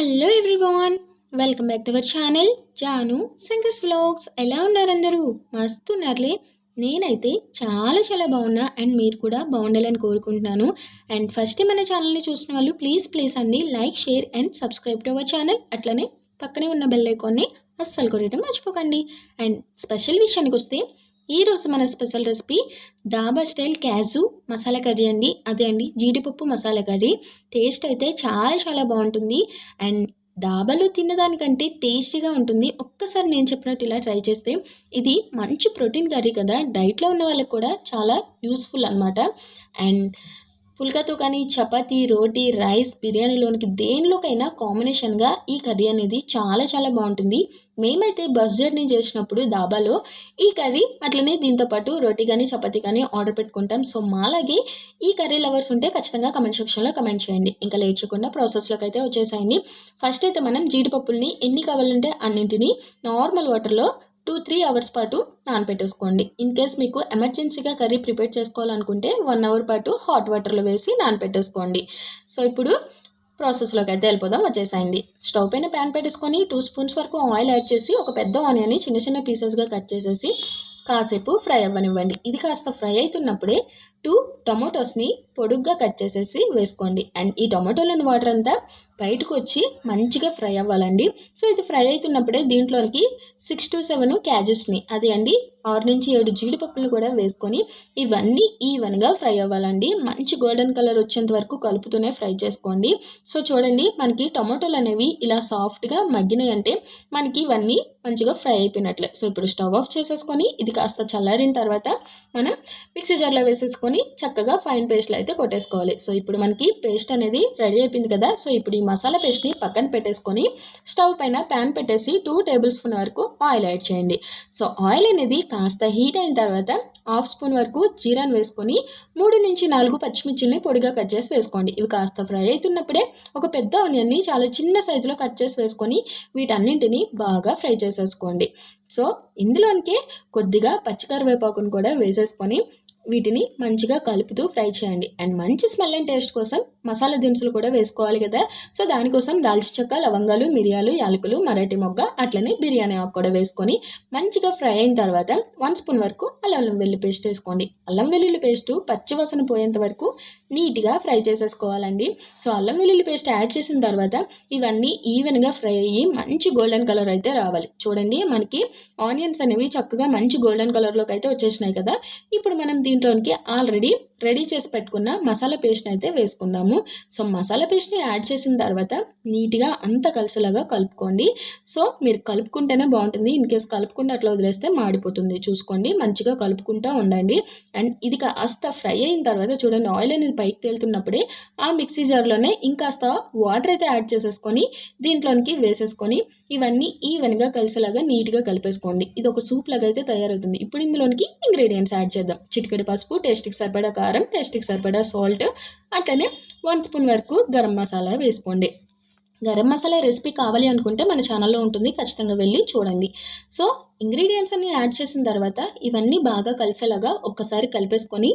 Hello everyone welcome back to our channel Jaanu singers vlogs ఎలా ఉన్నారు అందరూ? మస్తు ఉన్నారులే నేనైతే చాలా చాలా బాగున్నా అండ్ మీరు కూడా బాగుండాలని కోరుకుంటున్నాను. అండ్ ఫస్ట్ మన ఛానల్ని చూసిన వాళ్ళు ప్లీజ్ ప్లీజ్ అండి like share and subscribe to our channel అట్లనే పక్కనే ఉన్న బెల్ ఐకాన్ని అస్సలు కొట్టడం మర్చిపోకండి. అండ్ స్పెషల్ విషయానికి వస్తే ఈరోజు మన special recipe dhaba style kaju masala curry అండి. అదే అండి జీడిపప్పు మసాలా కర్రీ. టేస్ట్ అయితే చాలా చాలా బాగుంటుంది. అండ్ దాబాలో తిన్నదానికంటే టేస్టీగా ఉంటుంది. ఒక్కసారి నేను చెప్పినట్టు ఇలా ట్రై చేస్తే ఇది మంచి ప్రోటీన్ కర్రీ కదా. డైట్లో ఉన్న వాళ్ళకి కూడా చాలా యూస్ఫుల్ అనమాట అండ్ పుల్కాతో కానీ చపాతీ రోటీ రైస్ బిర్యానీలోనికి దేనిలోకైనా కాంబినేషన్గా ఈ కర్రీ అనేది చాలా చాలా బాగుంటుంది. మేమైతే బస్ జర్నీ చేసినప్పుడు దాబాలో ఈ కర్రీ అట్లనే దీంతో పాటు రోటీ కానీ చపాతీ కానీ ఆర్డర్ పెట్టుకుంటాం. సో మాలాగే ఈ కర్రీ లవర్స్ ఉంటే ఖచ్చితంగా కమెంట్ సెక్షన్లో కమెంట్ చేయండి. ఇంకా లేచకుండా ప్రాసెస్లోకి అయితే వచ్చేసాయండి. ఫస్ట్ అయితే మనం జీడిపప్పుల్ని ఎన్ని కావాలంటే అన్నింటినీ నార్మల్ వాటర్లో టూ త్రీ అవర్స్ పాటు నానపెట్టేసుకోండి. ఇన్ కేస్ మీకు ఎమర్జెన్సీగా కర్రీ ప్రిపేర్ చేసుకోవాలనుకుంటే వన్ అవర్ పాటు హాట్ వాటర్లో వేసి నానపెట్టేసుకోండి. సో ఇప్పుడు ప్రాసెస్లోకి అయితే వెళ్ళిపోదాం. వచ్చేసాయండి. స్టవ్ పైన ప్యాన్ పెట్టేసుకొని టూ స్పూన్స్ వరకు ఆయిల్ యాడ్ చేసి ఒక పెద్ద ఆనియన్ని చిన్న చిన్న పీసెస్గా కట్ చేసేసి కాసేపు ఫ్రై అవ్వనివ్వండి. ఇది కాస్త ఫ్రై అవుతున్నప్పుడే టూ టొమాటోస్ని పొడుగ్గా కట్ చేసేసి వేసుకోండి. అండ్ ఈ టొమాటోలోని వాటర్ అంతా బయటకు వచ్చి మంచిగా ఫ్రై అవ్వాలండి. సో ఇది ఫ్రై అవుతున్నప్పుడే దీంట్లోకి సిక్స్ టు సెవెన్ క్యాజెస్ని అదే అండి ఆరు నుంచి ఏడు జీడిపప్పులు కూడా వేసుకొని ఇవన్నీ ఈవెన్గా ఫ్రై అవ్వాలండి. మంచి గోల్డెన్ కలర్ వచ్చేంత వరకు కలుపుతూనే ఫ్రై చేసుకోండి. సో చూడండి మనకి టొమాటోలు అనేవి ఇలా సాఫ్ట్గా మగ్గినాయి అంటే మనకి ఇవన్నీ మంచిగా ఫ్రై అయిపోయినట్లే. సో ఇప్పుడు స్టవ్ ఆఫ్ చేసేసుకొని ఇది కాస్త చల్లారిన తర్వాత మనం మిక్సీ జార్లో వేసేసుకొని చక్కగా ఫైన్ పేస్ట్లు అయితే కొట్టేసుకోవాలి. సో ఇప్పుడు మనకి పేస్ట్ అనేది రెడీ అయిపోయింది కదా సో ఇప్పుడు ఈ మసాలా పేస్ట్ని పక్కన పెట్టేసుకొని స్టవ్ పైన ప్యాన్ పెట్టేసి టూ టేబుల్ స్పూన్ వరకు ఆయిల్ యాడ్ చేయండి. సో ఆయిల్ అనేది కాస్త హీట్ అయిన తర్వాత హాఫ్ స్పూన్ వరకు జీరాను వేసుకొని మూడు నుంచి నాలుగు పచ్చిమిర్చిని పొడిగా కట్ చేసి వేసుకోండి. ఇవి కాస్త ఫ్రై అవుతున్నప్పుడే ఒక పెద్ద ఆనియన్ని చాలా చిన్న సైజులో కట్ చేసి వేసుకొని వీటన్నింటినీ బాగా ఫ్రై చేసేసుకోండి. సో ఇందులోనికే కొద్దిగా పచ్చికరివేపాకును కూడా వేసేసుకొని వీటిని మంచిగా కలుపుతూ ఫ్రై చేయండి. అండ్ మంచి స్మెల్ అండ్ టేస్ట్ కోసం మసాలా దినుసులు కూడా వేసుకోవాలి కదా. సో దానికోసం దాల్చి చెక్క లవంగాలు మిరియాలు యాలకులు మరాఠీ మొగ్గ అట్లనే బిర్యానీ ఆకు కూడా వేసుకొని మంచిగా ఫ్రై అయిన తర్వాత వన్ స్పూన్ వరకు అల్లం వెల్లుల్లి పేస్ట్ వేసుకోండి. అల్లం వెల్లుల్లి పేస్టు పచ్చివాసన పోయేంత వరకు నీట్గా ఫ్రై చేసేసుకోవాలండి. సో అల్లం వెల్లుల్లి పేస్ట్ యాడ్ చేసిన తర్వాత ఇవన్నీ ఈవెన్గా ఫ్రై అయ్యి మంచి గోల్డెన్ కలర్ అయితే రావాలి. చూడండి మనకి ఆనియన్స్ అనేవి చక్కగా మంచి గోల్డెన్ కలర్లోకి అయితే వచ్చేసినాయి కదా. ఇప్పుడు మనం దీంట్లోనికి ఆల్రెడీ రెడీ చేసి పెట్టుకున్న మసాలా పేస్ట్ అయితే వేసుకుందాము. సో మసాలా పేస్ట్ని యాడ్ చేసిన తర్వాత నీట్గా అంత కలిసిలాగా కలుపుకోండి. సో మీరు కలుపుకుంటేనే బాగుంటుంది. ఇన్ కేస్ కలుపుకుంటే అట్లా వదిలేస్తే మాడిపోతుంది. చూసుకోండి. మంచిగా కలుపుకుంటూ ఉండండి. అండ్ ఇది కాస్త ఫ్రై అయిన తర్వాత చూడండి ఆయిల్ అనేది పైకి తేలుతున్నప్పుడే ఆ మిక్సీ జార్లోనే ఇంకాస్త వాటర్ అయితే యాడ్ చేసేసుకొని దీంట్లోనికి వేసేసుకొని ఇవన్నీ ఈవెన్గా కలిసేలాగా నీట్గా కలిపేసుకోండి. ఇది ఒక సూప్ లాగా అయితే తయారవుతుంది. ఇప్పుడు ఇందులోనికి ఇంగ్రీడియంట్స్ యాడ్ చేద్దాం. చిటికెడు పసుపు టేస్ట్కి సరిపడా కారం టేస్ట్కి సరిపడా సాల్ట్ అట్లనే వన్ స్పూన్ వరకు గరం మసాలా వేసుకోండి. గరం మసాలా రెసిపీ కావాలి అనుకుంటే మన ఛానల్లో ఉంటుంది ఖచ్చితంగా వెళ్ళి చూడండి. సో ఇంగ్రీడియంట్స్ అన్ని యాడ్ చేసిన తర్వాత ఇవన్నీ బాగా కలిసేలాగా ఒక్కసారి కలిపేసుకొని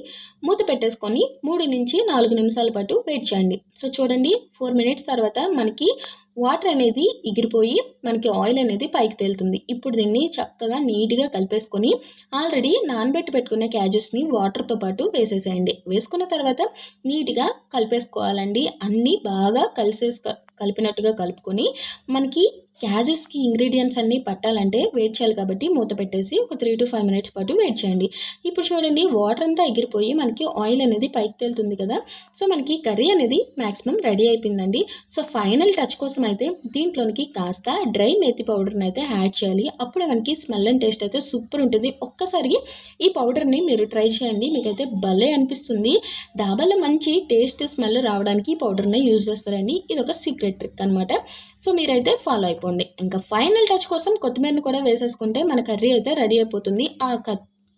మూత పెట్టేసుకొని మూడు నుంచి నాలుగు నిమిషాల పాటు వెయిట్ చేయండి. సో చూడండి ఫోర్ మినిట్స్ తర్వాత మనకి వాటర్ అనేది ఎగిరిపోయి మనకి ఆయిల్ అనేది పైకి తేలుతుంది. ఇప్పుడు దీన్ని చక్కగా నీట్గా కలిపేసుకొని ఆల్రెడీ నానబెట్టి పెట్టుకున్న క్యాజెస్ని వాటర్తో పాటు వేసేసేయండి. వేసుకున్న తర్వాత నీట్గా కలిపేసుకోవాలండి. అన్నీ బాగా కలిసేసుకో కలిపినట్టుగా కలుపుకొని మనకి క్యాజెస్కి ఇంగ్రీడియంట్స్ అన్నీ పట్టాలంటే వెయిట్ చేయాలి కాబట్టి మూత పెట్టేసి ఒక త్రీ టు ఫైవ్ మినిట్స్ పాటు వెయిట్ చేయండి. ఇప్పుడు చూడండి వాటర్ అంతా ఎగిరిపోయి మనకి ఆయిల్ అనేది పైకి తేలుతుంది కదా. సో మనకి కర్రీ అనేది మ్యాక్సిమం రెడీ అయిపోయిందండి. సో ఫైనల్ టచ్ కోసం అయితే దీంట్లోనికి కాస్త డ్రై మేతి పౌడర్ని అయితే యాడ్ చేయాలి. అప్పుడు మనకి స్మెల్ అండ్ టేస్ట్ అయితే సూపర్ ఉంటుంది. ఒక్కసారి ఈ పౌడర్ని మీరు ట్రై చేయండి. మీకైతే భలే అనిపిస్తుంది. డాబాలో మంచి టేస్ట్ స్మెల్ రావడానికి ఈ పౌడర్ని యూజ్ చేస్తారండి. ఇది ఒక సీక్రెట్ ట్రిక్ అనమాట సో మీరైతే ఫాలో అయిపోండి ఇంకా ఫైనల్ టచ్ కోసం కొత్తిమీరని కూడా వేసేసుకుంటే మన కర్రీ అయితే రెడీ అయిపోతుంది. ఆ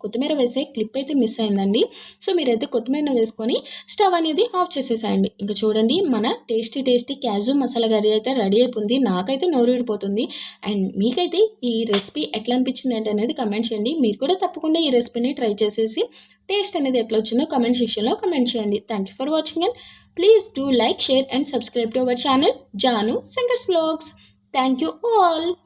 కొత్తిమీర వేసే క్లిప్ అయితే మిస్ అయిందండి. సో మీరైతే కొత్తిమీరను వేసుకొని స్టవ్ అనేది ఆఫ్ చేసేసేయండి. ఇంకా చూడండి మన tasty tasty kaju masala curry అయితే రెడీ అయిపోయింది. నాకైతే నోరూడిపోతుంది అండ్ మీకైతే ఈ రెసిపీ ఎట్లా అనిపించింది ఏంటి అనేది కమెంట్ చేయండి. మీరు కూడా తప్పకుండా ఈ రెసిపీని ట్రై చేసేసి టేస్ట్ అనేది ఎట్లా వచ్చిందో కమెంట్ సెక్షన్లో కమెంట్ చేయండి. Thank you for watching and please do like share and subscribe to our channel Jaanu singers blogs. Thank you all.